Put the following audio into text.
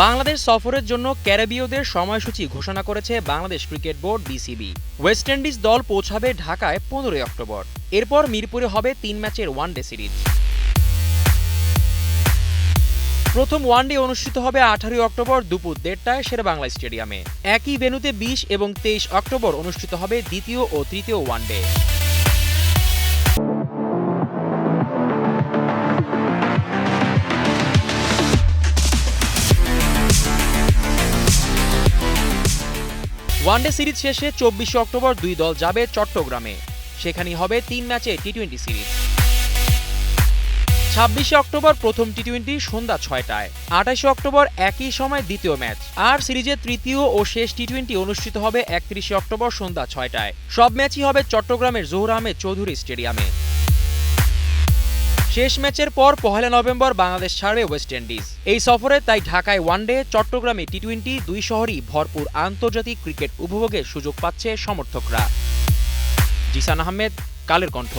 বাংলাদেশ সফরের জন্য ক্যারিবীয়দের সময়সূচি ঘোষণা করেছে Bangladesh cricket board, BCB. West Indies দল পৌঁছাবে ঢাকায় পনেরোই অক্টোবর। এরপর মিরপুরে হবে তিন ম্যাচের ওয়ানডে সিরিজ। প্রথম ওয়ানডে অনুষ্ঠিত হবে আঠারোই অক্টোবর দুপুর দেড়টায় শেরেবাংলা স্টেডিয়ামে। একই ভেন্যুতে বিশ এবং তেইশ অক্টোবর অনুষ্ঠিত হবে দ্বিতীয় ও তৃতীয় ওয়ানডে। ওয়ানডে সিরিজ শেষে চব্বিশে অক্টোবর দুই দল যাবে চট্টগ্রামে। সেখানেই হবে তিন ম্যাচে টি টোয়েন্টি সিরিজ। ছাব্বিশে অক্টোবর প্রথম টি টোয়েন্টি সন্ধ্যা ছয়টায়। আঠাশে অক্টোবর একই সময় দ্বিতীয় ম্যাচ। আর সিরিজের তৃতীয় ও শেষ টি টোয়েন্টি অনুষ্ঠিত হবে একত্রিশে অক্টোবর সন্ধ্যা ছয়টায়। সব ম্যাচই হবে চট্টগ্রামের জহুর আহমেদ চৌধুরী স্টেডিয়ামে। শেষ ম্যাচের পর পহেলা নভেম্বর বাংলাদেশ ছাড়বে ওয়েস্ট ইন্ডিজ এই সফরে তাই ঢাকায় ওয়ানডে চট্টগ্রামে টি টোয়েন্টি দুই শহরই ভরপুর আন্তর্জাতিক ক্রিকেট উপভোগের সুযোগ পাচ্ছে সমর্থকরা। জিসান আহমেদ, কালের কণ্ঠ।